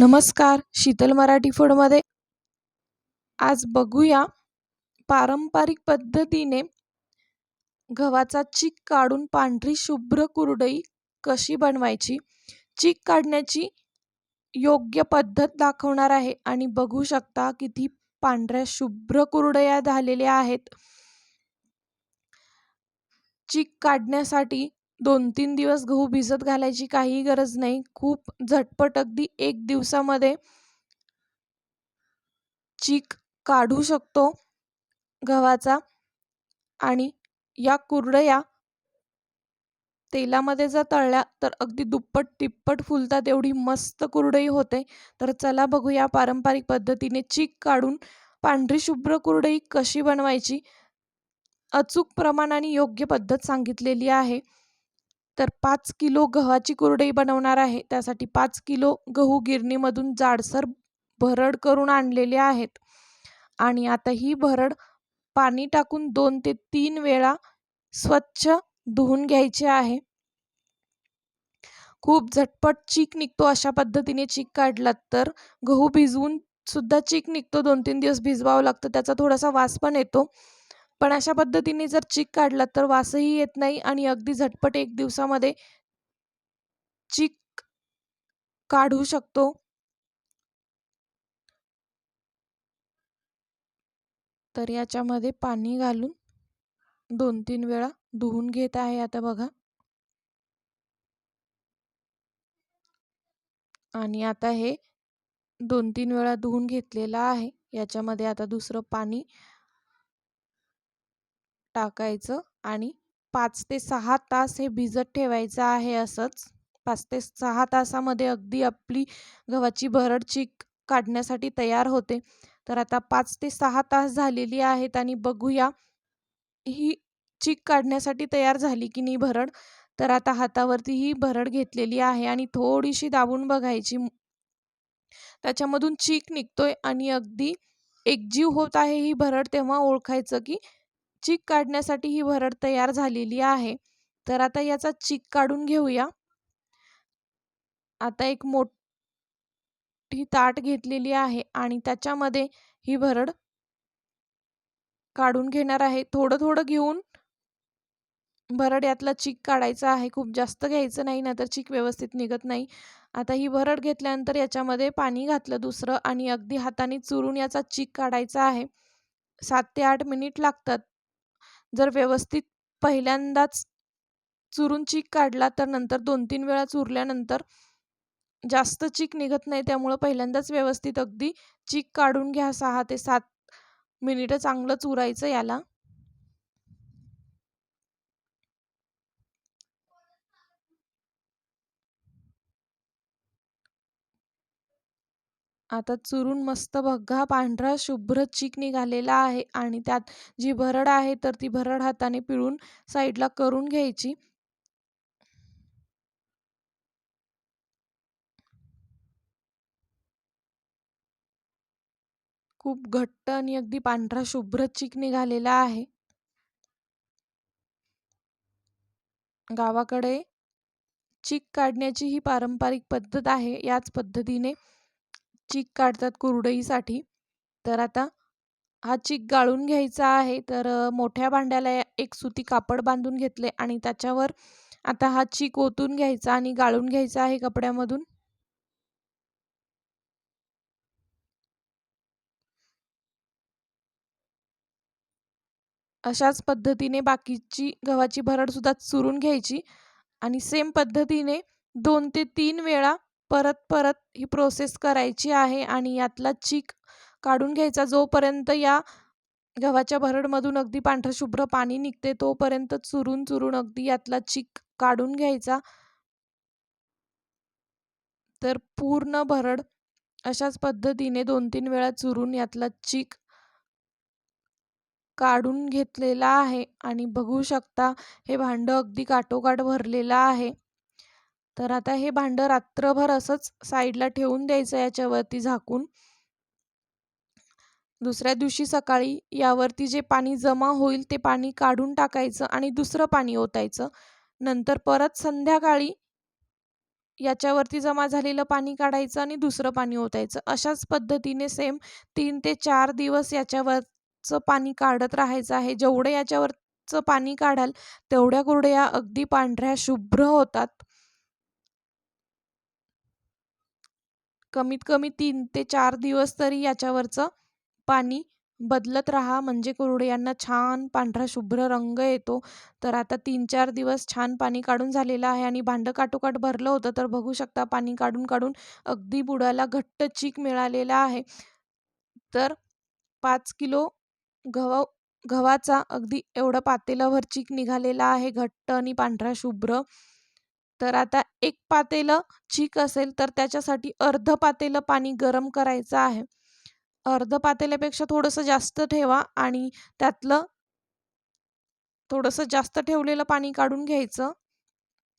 नमस्कार शीतल मराठी फूडमध्ये आज बघूया पारंपरिक पद्धतीने गव्हाचा चीक काढून पांढरी शुभ्र कुरडई कशी बनवायची? चीक काढण्याची योग्य पद्धत दाखवणार आहे आणि बघू शकता किती पांढऱ्या शुभ्र कुरडया झालेल्या आहेत. चीक काढण्यासाठी दोन तीन दिवस गहू भिजत घालायची काही गरज नाही. खूप झटपट अगदी एक दिवसामध्ये चीक काढू शकतो गव्हाचा आणि या कुरडया तेलामध्ये जर तळल्या तर अगदी दुप्पट तिप्पट फुलतात. एवढी मस्त कुरडई होते. तर चला बघूया पारंपरिक पद्धतीने चीक काढून पांढरी शुभ्र कुरडई कशी बनवायची. अचूक प्रमाण आणि योग्य पद्धत सांगितलेली आहे. तर पाच किलो गव्हाची कुरडई बनवणार आहे. त्यासाठी पाच किलो गहू गिरणीमधून जाडसर भरड करून आणलेले आहेत. आणि आता ही भरड पाणी टाकून दोन ते तीन वेळा स्वच्छ धुवून घ्यायचे आहे. खूप झटपट चीक निघतो अशा पद्धतीने चीक काढलात तर गहू भिजवून सुद्धा चीक निघतो. दोन तीन दिवस भिजवावं लागतं त्याचा थोडासा वास पण येतो. पण अशा पद्धतीने जर चीक काढला तर वासही येत नाही आणि अगदी झटपट एक दिवसामध्ये चीक काढू शकतो. तर याच्यामध्ये पाणी घालून दोन तीन वेळा धुवून घेत आहे आता बघा. आणि आता हे दोन तीन वेळा धुवून घेतलेलं आहे. याच्यामध्ये आता दुसरं पाणी टाकायचं आणि पाच ते सहा तास हे भिजत ठेवायचं आहे असंच. पाच ते सहा तासामध्ये अगदी आपली गव्हाची भरड चीक काढण्यासाठी तयार होते. तर आता पाच ते सहा तास झालेली आहेत आणि बघूया ही चीक काढण्यासाठी तयार झाली की नाही भरड. तर आता हातावरती ही भरड घेतलेली आहे आणि थोडीशी दाबून बघायची. त्याच्यामधून चीक निघतोय आणि अगदी एकजीव होत आहे ही भरड तेव्हा ओळखायचं की चीक काढण्यासाठी ही भरड तयार झालेली आहे. तर आता याचा चीक काढून घेऊया. आता एक मोठी ताट घेतलेली आहे आणि त्याच्यामध्ये ही भरड काढून घेणार आहे. थोडं थोडं घेऊन भरड यातला चीक काढायचा आहे. खूप जास्त घ्यायचं नाही ना तर चीक व्यवस्थित निघत नाही. आता ही भरड घेतल्यानंतर याच्यामध्ये पाणी घातलं दुसरं आणि अगदी हाताने चुरून याचा चीक काढायचा आहे. सात ते आठ मिनिट लागतात. जर व्यवस्थित पहिल्यांदाच चुरून चीक काढला तर नंतर दोन तीन वेळा चुरल्यानंतर जास्त चीक निघत नाही. त्यामुळं पहिल्यांदाच व्यवस्थित अगदी चीक काढून घ्या. सहा ते सात मिनिटं चांगलं चुरायचं याला. आता चुरून मस्त बघा पांढरा शुभ्र चीक निघालेला आहे आणि त्यात जी भरड आहे तर ती भरड हाताने पिळून साईडला करून घ्यायची. खूप घट्ट आणि अगदी पांढरा शुभ्र चीक निघालेला आहे. गावाकडे चीक काढण्याची ही पारंपरिक पद्धत आहे याच पद्धतीने चीक काढतात कुरडईसाठी. तर आता हा चीक गाळून घ्यायचा आहे. तर मोठ्या भांड्याला एक सुती कापड बांधून घेतले आणि त्याच्यावर आता हा चीक ओतून घ्यायचा आणि गाळून घ्यायचा आहे कपड्यामधून. अशाच पद्धतीने बाकीची गव्हाची भरडसुद्धा चुरून घ्यायची आणि सेम पद्धतीने दोन ते तीन वेळा परत परत ही प्रोसेस करायची आहे आणि यातला चीक काढून घ्यायचा. जोपर्यंत या गव्हाच्या भरडमधून अगदी पांढरं शुभ्र पाणी निघते तोपर्यंत चुरून चुरून अगदी यातला चीक काढून घ्यायचा. तर पूर्ण भरड अशाच पद्धतीने दोन तीन वेळा चुरून यातला चीक काढून घेतलेला आहे. आणि बघू शकता हे भांडं अगदी काटोकाट भरलेलं आहे. तर आता हे भांडं रात्रभर असंच साईडला ठेवून द्यायचं याच्यावरती झाकून. दुसऱ्या दिवशी सकाळी यावरती जे पाणी जमा होईल ते पाणी काढून टाकायचं आणि दुसरं पाणी ओतायचं. नंतर परत संध्याकाळी याच्यावरती जमा झालेलं पाणी काढायचं आणि दुसरं पाणी ओतायचं. अशाच पद्धतीने सेम तीन ते चार दिवस याच्यावरचं पाणी काढत राहायचं आहे. जेवढं याच्यावरचं पाणी काढाल तेवढ्या कुरड्या अगदी पांढऱ्या शुभ्र होतात. कमीत कमी तीन ते चार दिवस तरी याच्यावरचं पाणी बदलत राहा. म्हणजे कुरडयांना छान पांढरा शुभ्र रंग येतो. तर आता तीन चार दिवस छान पाणी काढून झालेलं आहे आणि भांडं काटोकाट भरलं होतं तर बघू शकता पाणी काढून काढून अगदी बुडाला घट्ट चीक मिळालेला आहे. तर पाच किलो गव्हा गव्हाचा अगदी एवढं पातेल्यावर चीक निघालेला आहे. घट्ट आणि पांढरा शुभ्र तर आता एक पातेलं चीक असेल तर त्याच्यासाठी अर्ध पातेलं पाणी गरम करायचं आहे. अर्ध पातेल्यापेक्षा थोडंसं जास्त ठेवा आणि त्यातलं थोडंसं जास्त ठेवलेलं पाणी काढून घ्यायचं.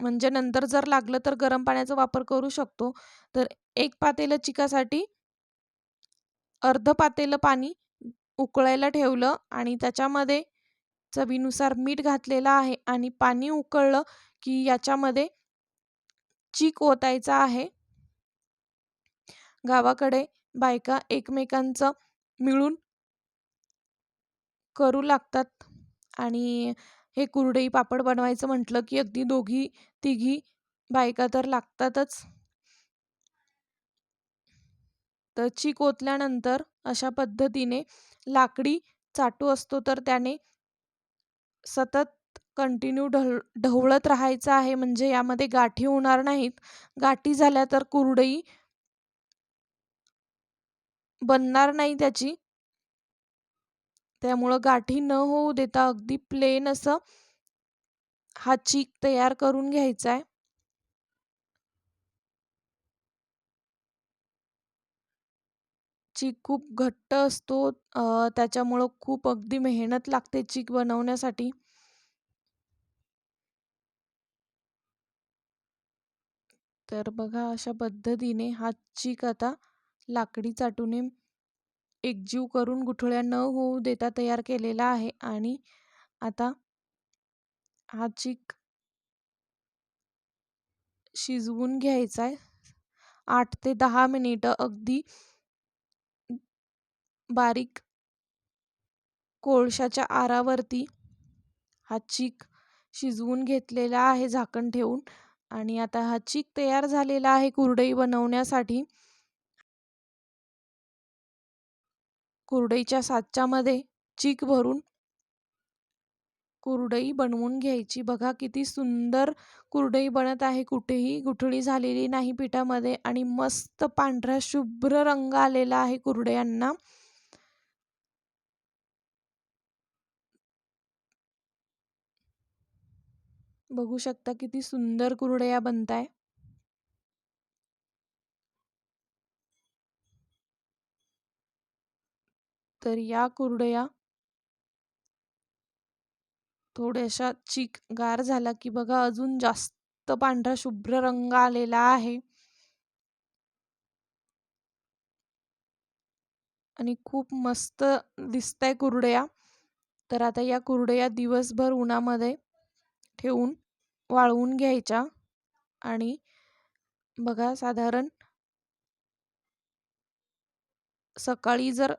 म्हणजे नंतर जर लागलं तर गरम पाण्याचा वापर करू शकतो. तर एक पातेलं चिकासाठी अर्ध पातेलं पाणी उकळायला ठेवलं आणि त्याच्यामध्ये चवीनुसार मीठ घातलेलं आहे आणि पाणी उकळलं की याच्यामध्ये चीक ओतायचा आहे. गावाकडे बायका एकमेकांचं मिळून करू लागतात आणि हे कुरडई पापड बनवायचं म्हटलं की अगदी दोघी तिघी बायका तर लागतातच. तर चीक ओतल्यानंतर अशा पद्धतीने लाकडी चाटू असतो तर त्याने सतत कंटिन्यू ढळ ढवळत राहायचं आहे. म्हणजे यामध्ये गाठी होणार नाहीत. गाठी झाल्या तर कुरडई बनणार नाही त्याची. त्यामुळं गाठी न होऊ देता अगदी प्लेन असं हा चीक तयार करून घ्यायचा आहे. चीक खूप घट्ट असतो. त्याच्यामुळं खूप अगदी मेहनत लागते चीक बनवण्यासाठी. तर बघा अशा पद्धतीने हातची आता लाकडी चाटूने एकजीव करून गुठळ्या न होऊ देता तयार केलेला आहे आणि आता हा चीक शिजवून घ्यायचा आहे. आठ ते दहा मिनिटं अगदी बारीक कोळशाच्या आरावरती हा चीक शिजवून घेतलेला आहे झाकण ठेवून. आणि आता हा चीक तयार झालेला आहे कुरडई बनवण्यासाठी. कुरडईच्या साच्यामध्ये चीक भरून कुरडई बनवून घ्यायची. बघा किती सुंदर कुरडई बनत आहे. कुठेही गुठळी झालेली नाही पिठामध्ये आणि मस्त पांढरा शुभ्र रंग आलेला आहे कुरडयांना. बघू शकता किती सुंदर कुरडया बनताय. तर या कुरडया थोड्याशा चिक गार झाला की बघा अजून जास्त पांढरा शुभ्र रंग आलेला आहे. आणि खूप मस्त दिसतंय कुरडया. तर आता या कुरडया दिवसभर उन्हामध्ये ठेवून वाळवून घ्यायच्या आणि बघा साधारण सकाळी जर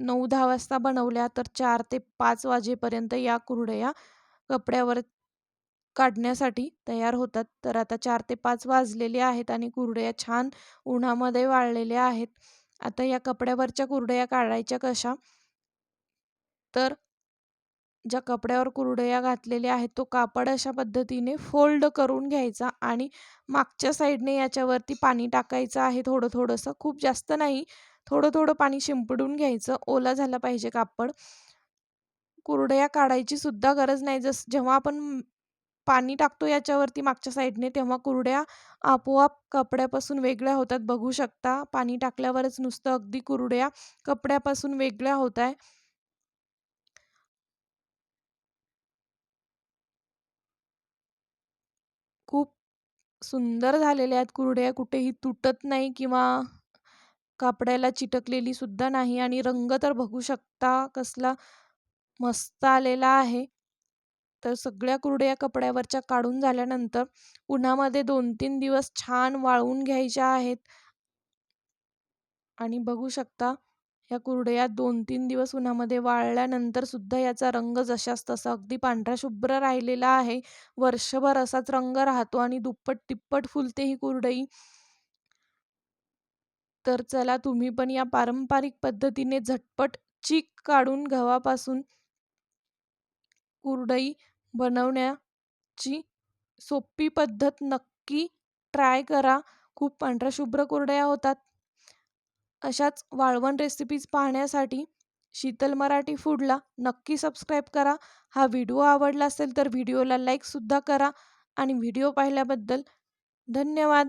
नऊ दहा वाजता बनवल्या तर चार ते पाच वाजेपर्यंत या कुरडया कपड्यावर काढण्यासाठी तयार होतात. तर आता चार ते पाच वाजलेले आहेत आणि कुरडया छान उन्हामध्ये वाळलेल्या आहेत. आता या कपड्यावरच्या कुरडया काढायच्या कशा? तर ज्या कपड्यावर कुरडया घातलेल्या आहेत तो कापड अशा पद्धतीने फोल्ड करून घ्यायचा आणि मागच्या साईडने याच्यावरती पाणी टाकायचं आहे थोडं थोडंसं. खूप जास्त नाही थोडं थोडं पाणी शिंपडून घ्यायचं. ओला झाला पाहिजे कापड. कुरडया काढायची सुद्धा गरज नाही. जस जेव्हा आपण पाणी टाकतो याच्यावरती मागच्या साईडने तेव्हा कुरड्या आपोआप कपड्यापासून वेगळ्या होतात. बघू शकता पाणी टाकल्यावरच नुसतं अगदी कुरड्या कपड्यापासून वेगळ्या होत आहे खूप सुंदर झालेल्या आहेत कुरड्या कुठेही तुटत नाही किंवा कापड्याला चिटकलेली सुद्धा नाही आणि रंग तर बघू शकता कसला मस्त आलेला आहे. तर सगळ्या कुरड्या कपड्यावरच्या काढून झाल्यानंतर उन्हामध्ये दोन तीन दिवस छान वाळवून घ्यायच्या आहेत. आणि बघू शकता ह्या कुरडया दोन तीन दिवस उन्हामध्ये वाळल्यानंतर सुद्धा याचा रंग जशास तसा अगदी पांढरा शुभ्र राहिलेला आहे. वर्षभर असाच रंग राहतो आणि दुप्पट तिप्पट फुलते ही कुरडई. तर चला तुम्ही पण या पारंपरिक पद्धतीने झटपट चीक काढून गव्हापासून कुरडई बनवण्याची सोपी पद्धत नक्की ट्राय करा. खूप पांढऱ्या शुभ्र कुरडया होतात. अशाच वाळवण रेसिपीज पाहण्यासाठी शीतल मराठी फूडला नक्की सबस्क्राईब करा. हा व्हिडिओ आवडला असेल तर व्हिडिओला लाईकसुद्धा करा. आणि व्हिडिओ पाहिल्याबद्दल धन्यवाद.